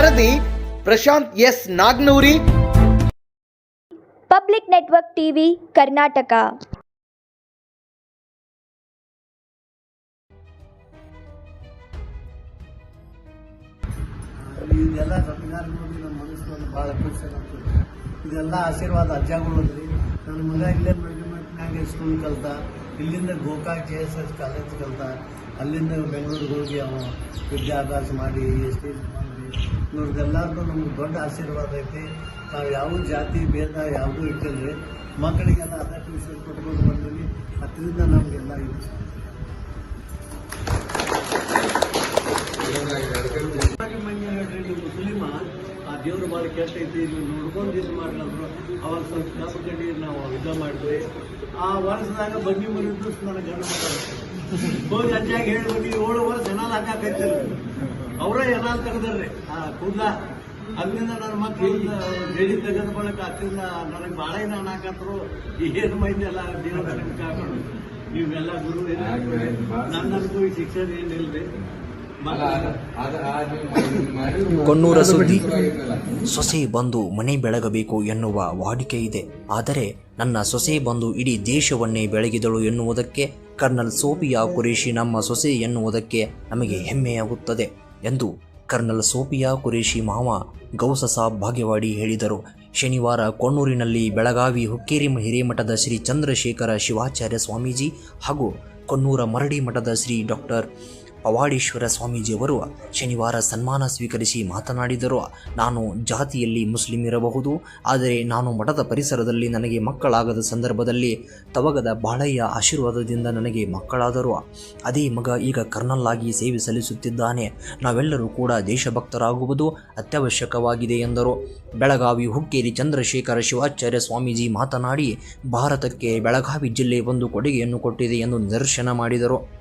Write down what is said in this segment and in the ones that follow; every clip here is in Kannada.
ವರದಿ Prashant S Nagnuri. Public network TV Karnataka. ಇದೆಲ್ಲ ಸಂವಿಧಾನ ನೋಡಿ ನಮ್ಮ ಮನಸ್ಸು ಭಾಳ ಖುಷಿ ಆಗ್ತದೆ. ಇದೆಲ್ಲ ಆಶೀರ್ವಾದ ಅಜ್ಜಗಳು ರೀ ನನ್ನ ಮಗ ಇಲ್ಲೇ ಮೆಜರ್ಮೆಂಟ್ನಾಗ ಸ್ಕೂಲ್ ಕಲ್ತ. ಇಲ್ಲಿಂದ Gokak K S S college ಕಲ್ತ. ಅಲ್ಲಿಂದ ಬೆಂಗಳೂರಿಗೆ ಹೋಗಿ ಅವ ವಿದ್ಯಾಭ್ಯಾಸ ಮಾಡಿ ಸ್ಟೇಜ್ ಮಾಡಿ ಇವ್ರದ್ದೆಲ್ಲರದು ನಮ್ಗೆ ದೊಡ್ಡ ಆಶೀರ್ವಾದ ಐತಿ. ನಾವು ಯಾವ ಜಾತಿ, ಭೇದ ಯಾವುದೂ ಇಟ್ಟಿಲ್ಲ ಮಕ್ಕಳಿಗೆಲ್ಲ ಅದ ಟ್ಯೂಷನ್ ಕೊಟ್ಕೊಂಡು ಬಂದೀವಿ. ಅದರಿಂದ ನಮಗೆಲ್ಲ ಇದು ಮುಸ್ಲಿಮ ಆ ದೇವ್ರ ಭಾಳ ಕೆಟ್ಟ ಐತಿ ನೀವು ನೋಡ್ಕೊಂಡು ಇದು ಮಾಡ್ಲಂದ್ರು ಅವಾಗ ಸ್ವಲ್ಪ ಕೆಲಸ ಕಡ್ಡಿ ನಾವು ಯುದ್ಧ ಮಾಡಿದ್ವಿ ಆ ವರ್ಷದಾಗ ಬನ್ನಿ ಮರಿದ್ರು ನನಗೆ ಗಂಡ ಹೋಗಿ ಅಜ್ಜಾಗಿ ಹೇಳಿ ಬನ್ನಿ ಏಳು ವರ್ಷ ಜನ ಹಾಕಾಕೈತಿಲ್ಲ ಅವರೇ ಎಲ್ಲ ತೆಗೆದ್ರಿ. ಕೂಡ ಕೂದಲ ಅಲ್ಲಿಂದ ನನ್ನ ಮಕ್ಕಳು ಜಡಿ ತೆಗೆದ ಬಳಕ ಅತ್ತಿಂದ ನನಗೆ ಭಾಳ ಏನು ಹಾಕತ್ರು ಏನು ಮೈಂದ ಎಲ್ಲ ದೇವ್ರ ಕಾಕೊಂಡು ನೀವೆಲ್ಲ ಗುರು ನನ್ನಂತೂ ಈ ಶಿಕ್ಷಣ ಏನಿಲ್ರಿ. ಕೊನ್ನೂರ ಸುದ್ದಿ. ಸೊಸೆ ಬಂದು ಮನೆ ಬೆಳಗಬೇಕು ಎನ್ನುವ ವಾಡಿಕೆ ಇದೆ. ಆದರೆ ನನ್ನ ಸೊಸೆ ಬಂದು ಇಡೀ ದೇಶವನ್ನೇ ಬೆಳಗಿದಳು ಎನ್ನುವುದಕ್ಕೆ ಕರ್ನಲ್ ಸೋಫಿಯಾ ಕುರೇಶಿ ನಮ್ಮ ಸೊಸೆ ಎನ್ನುವುದಕ್ಕೆ ನಮಗೆ ಹೆಮ್ಮೆಯಾಗುತ್ತದೆ. ಎಂದು ಕರ್ನಲ್ ಸೋಫಿಯಾ ಕುರೇಶಿ ಮಾವ ಗೌಸ ಸಾಬ್ ಭಾಗ್ಯವಾಡಿ ಹೇಳಿದರು. ಶನಿವಾರ ಕೊಣ್ಣೂರಿನಲ್ಲಿ ಬೆಳಗಾವಿ ಹುಕ್ಕೇರಿ ಹಿರೇಮಠದ ಶ್ರೀ ಚಂದ್ರಶೇಖರ ಶಿವಾಚಾರ್ಯ ಸ್ವಾಮೀಜಿ ಹಾಗೂ ಕೊನ್ನೂರ ಮರಡಿ ಮಠದ ಶ್ರೀ ಡಾಕ್ಟರ್ ಪವಾಡೇಶ್ವರ ಸ್ವಾಮೀಜಿಯವರು ಶನಿವಾರ ಸನ್ಮಾನ ಸ್ವೀಕರಿಸಿ ಮಾತನಾಡಿದರು. ನಾನು ಜಾತಿಯಲ್ಲಿ ಮುಸ್ಲಿಂ ಇರಬಹುದು, ಆದರೆ ನಾನು ಮಠದ ಪರಿಸರದಲ್ಲಿ ನನಗೆ ಮಕ್ಕಳಾಗದ ಸಂದರ್ಭದಲ್ಲಿ ತವಗದ ಬಾಳಯ್ಯ ಆಶೀರ್ವಾದದಿಂದ ನನಗೆ ಮಕ್ಕಳಾದರು. ಅದೇ ಮಗ ಈಗ ಕರ್ನಲ್ ಆಗಿ ಸೇವೆ ಸಲ್ಲಿಸುತ್ತಿದ್ದಾನೆ. ನಾವೆಲ್ಲರೂ ಕೂಡ ದೇಶಭಕ್ತರಾಗುವುದು ಅತ್ಯವಶ್ಯಕವಾಗಿದೆ ಎಂದರು. ಬೆಳಗಾವಿ ಹುಕ್ಕೇರಿ ಚಂದ್ರಶೇಖರ ಶಿವಾಚಾರ್ಯ ಸ್ವಾಮೀಜಿ ಮಾತನಾಡಿ, ಭಾರತಕ್ಕೆ ಬೆಳಗಾವಿ ಜಿಲ್ಲೆ ಒಂದು ಕೊಡುಗೆಯನ್ನು ಕೊಟ್ಟಿದೆ ಎಂದು ನಿದರ್ಶನ ಮಾಡಿದರು.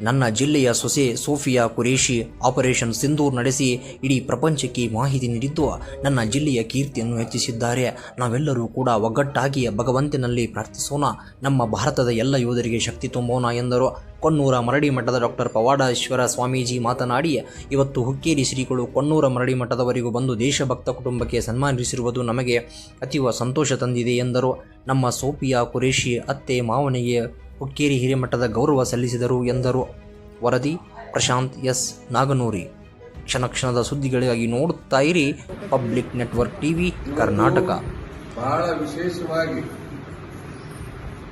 ನನ್ನ ಜಿಲ್ಲೆಯ ಸೊಸೆ ಸೋಫಿಯಾ ಕುರೇಶಿ ಆಪರೇಷನ್ ಸಿಂಧೂರ್ ನಡೆಸಿ ಇಡೀ ಪ್ರಪಂಚಕ್ಕೆ ಮಾಹಿತಿ ನೀಡಿದ್ದು ನನ್ನ ಜಿಲ್ಲೆಯ ಕೀರ್ತಿಯನ್ನು ಹೆಚ್ಚಿಸಿದ್ದಾರೆ. ನಾವೆಲ್ಲರೂ ಕೂಡ ಒಗ್ಗಟ್ಟಾಗಿ ಭಗವಂತನಲ್ಲಿ ಪ್ರಾರ್ಥಿಸೋಣ. ನಮ್ಮ ಭಾರತದ ಎಲ್ಲ ಯೋಧರಿಗೆ ಶಕ್ತಿ ತುಂಬೋಣ ಎಂದರು. ಕೊನ್ನೂರ ಮರಡಿ ಮಠದ ಡಾಕ್ಟರ್ ಪವಾಡೇಶ್ವರ ಸ್ವಾಮೀಜಿ ಮಾತನಾಡಿ, ಇವತ್ತು ಹುಕ್ಕೇರಿ ಶ್ರೀಗಳು ಕೊನ್ನೂರ ಮರಡಿ ಮಠದವರೆಗೂ ಬಂದು ದೇಶಭಕ್ತ ಕುಟುಂಬಕ್ಕೆ ಸನ್ಮಾನಿಸಿರುವುದು ನಮಗೆ ಅತೀವ ಸಂತೋಷ ತಂದಿದೆ ಎಂದರು. ನಮ್ಮ ಸೋಫಿಯಾ ಕುರೇಶಿ ಅತ್ತೆ ಮಾವನಿಗೆ ಹುಕ್ಕೇರಿ ಹಿರೇಮಠದ ಗೌರವ ಸಲ್ಲಿಸಿದರು ಎಂದರು. ವರದಿ, ಪ್ರಶಾಂತ್ ಎಸ್. ನಾಗನೂರಿ. ಕ್ಷಣ ಕ್ಷಣದ ಸುದ್ದಿಗಳಿಗಾಗಿ ನೋಡುತ್ತಾ ಇರಿ ಪಬ್ಲಿಕ್ ನೆಟ್ವರ್ಕ್ ಟಿವಿ, ಕರ್ನಾಟಕ. ಬಹಳ ವಿಶೇಷವಾಗಿ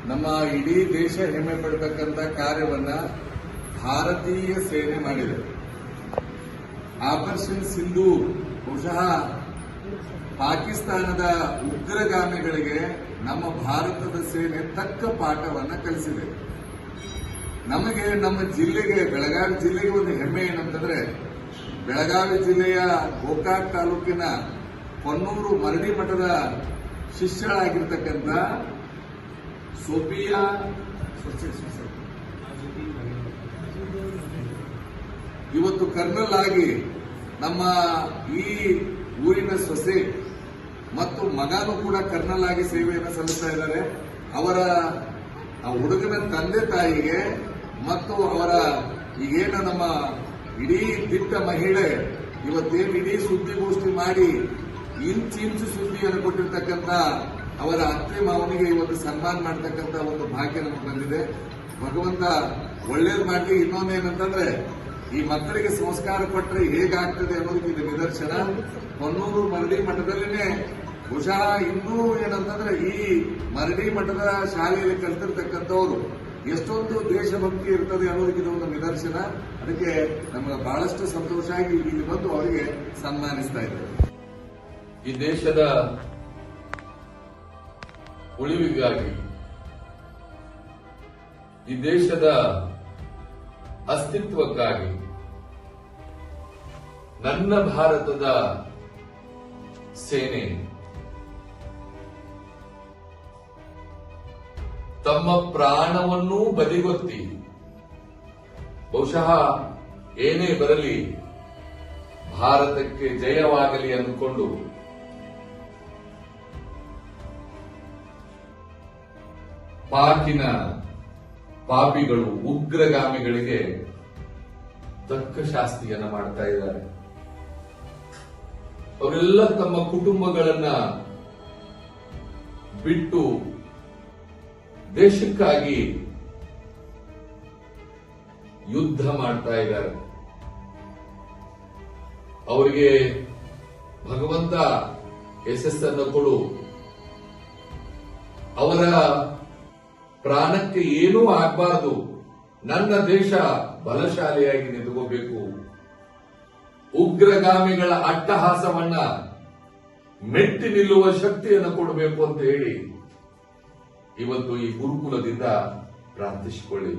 ನಮ್ಮ ಇಡೀ ದೇಶ ಹೆಮ್ಮೆ ಪಡತಕ್ಕಂಥ ಕಾರ್ಯವನ್ನ ಭಾರತೀಯ ಸೇನೆ ಮಾಡಿದೆ. ಆಪರೇಷನ್ ಸಿಂಧೂ ಬಹುಶಃ ಪಾಕಿಸ್ತಾನದ ಉಗ್ರಗಾಮಿಗಳಿಗೆ ನಮ್ಮ ಭಾರತದ ಸೇನೆ ತಕ್ಕ ಪಾಠವನ್ನ ಕಲಿಸಿದೆ. ನಮಗೆ ನಮ್ಮ ಜಿಲ್ಲೆಗೆ, ಬೆಳಗಾವಿ ಜಿಲ್ಲೆಗೆ ಒಂದು ಹೆಮ್ಮೆ ಏನಂತಂದ್ರೆ, ಬೆಳಗಾವಿ ಜಿಲ್ಲೆಯ ಗೋಕಾಕ್ ತಾಲೂಕಿನ ಕೊನ್ನೂರು ಮರಡಿ ಮಠದ ಶಿಷ್ಯಳಾಗಿರ್ತಕ್ಕಂಥ ಸೋಫಿಯಾ ಇವತ್ತು ಕರ್ನಲ್ ಆಗಿ ನಮ್ಮ ಈ ಊರಿನ ಸೊಸೆ ಮತ್ತು ಮಗನೂ ಕೂಡ ಕರ್ನಲ್ ಆಗಿ ಸೇವೆಯನ್ನು ಸಲ್ಲಿಸ್ತಾ ಇದ್ದಾರೆ. ಅವರ, ಆ ಹುಡುಗನ ತಂದೆ ತಾಯಿಗೆ ಮತ್ತು ಅವರ ಈಗೇನ ನಮ್ಮ ಇಡೀ ದಿಟ್ಟ ಮಹಿಳೆ ಇವತ್ತೇನು ಇಡೀ ಸುದ್ದಿಗೋಷ್ಠಿ ಮಾಡಿ ಇಂಚಿಂಚು ಸುದ್ದಿಯನ್ನು ಕೊಟ್ಟಿರ್ತಕ್ಕಂಥ ಅವರ ಅತ್ತೆ ಮಾವನಿಗೆ ಇವತ್ತು ಸನ್ಮಾನ ಮಾಡ್ತಕ್ಕಂಥ ಒಂದು ಭಾಗ್ಯ ನಮಗೆ ಬಂದಿದೆ. ಭಗವಂತ ಒಳ್ಳೇದು ಮಾಡಲಿ. ಇನ್ನೊಂದೇನಂತಂದ್ರೆ ಈ ಮಕ್ಕಳಿಗೆ ಸಂಸ್ಕಾರ ಕೊಟ್ಟರೆ ಹೇಗಾಗ್ತದೆ ಅನ್ನೋದಕ್ಕೆ ಇದು ನಿದರ್ಶನ. ಹೊನ್ನೂರು ಮರಡಿ ಮಠದಲ್ಲಿನೇ ಬಹುಶಃ ಇನ್ನೂ ಏನಂತಂದ್ರೆ ಈ ಮರಡಿ ಮಠದ ಶಾಲೆಯಲ್ಲಿ ಕಲ್ತಿರ್ತಕ್ಕಂಥವ್ರು ಎಷ್ಟೊಂದು ದೇಶಭಕ್ತಿ ಇರ್ತದೆ ಅನ್ನೋದಕ್ಕೆ ಒಂದು ನಿದರ್ಶನ. ಅದಕ್ಕೆ ನಮಗೆ ಬಹಳಷ್ಟು ಸಂತೋಷ ಆಗಿ ಇಲ್ಲಿ ಬಂದು ಅವರಿಗೆ ಸನ್ಮಾನಿಸ್ತಾ ಇದ್ದಾರೆ ಈ ದೇಶದ ಉಳಿವಿಗಾಗಿ, ಈ ದೇಶದ ಅಸ್ತಿತ್ವಕ್ಕಾಗಿ ನನ್ನ ಭಾರತದ ಸೇನೆ ತಮ್ಮ ಪ್ರಾಣವನ್ನೂ ಬದಿಗೊತ್ತಿ. ಬಹುಶಃ ಏನೇ ಬರಲಿ ಭಾರತಕ್ಕೆ ಜಯವಾಗಲಿ ಅಂದುಕೊಂಡು. ಪಾಕಿನ ಪಾಪಿಗಳು ಉಗ್ರಗಾಮಿಗಳಿಗೆ ತಕ್ಕ ಶಾಸ್ತಿಯನ್ನು ಮಾಡ್ತಾ ಇದ್ದಾರೆ. ಅವರೆಲ್ಲ ತಮ್ಮ ಕುಟುಂಬಗಳನ್ನ ಬಿಟ್ಟು ದೇಶಕ್ಕಾಗಿ ಯುದ್ಧ ಮಾಡ್ತಾ ಇದ್ದಾರೆ. ಅವರಿಗೆ ಭಗವಂತ ಯಶಸ್ಸನ್ನು ಕೊಡು. ಅವರ ಪ್ರಾಣಕ್ಕೆ ಏನೂ ಆಗಬಾರದು. ನನ್ನ ದೇಶ ಬಲಶಾಲಿಯಾಗಿ ನಿಂತುಕೋಬೇಕು ಉಗ್ರಗಾಮಿಗಳ ಅಟ್ಟಹಾಸವನ್ನ ಮೆಟ್ಟಿ ನಿಲ್ಲುವ ಶಕ್ತಿಯನ್ನು ಕೊಡಬೇಕು ಅಂತ ಹೇಳಿ ಇವತ್ತು ಈ ಗುರುಕುಲದಿಂದ ಪ್ರಾರ್ಥಿಸಿಕೊಳ್ಳಿ.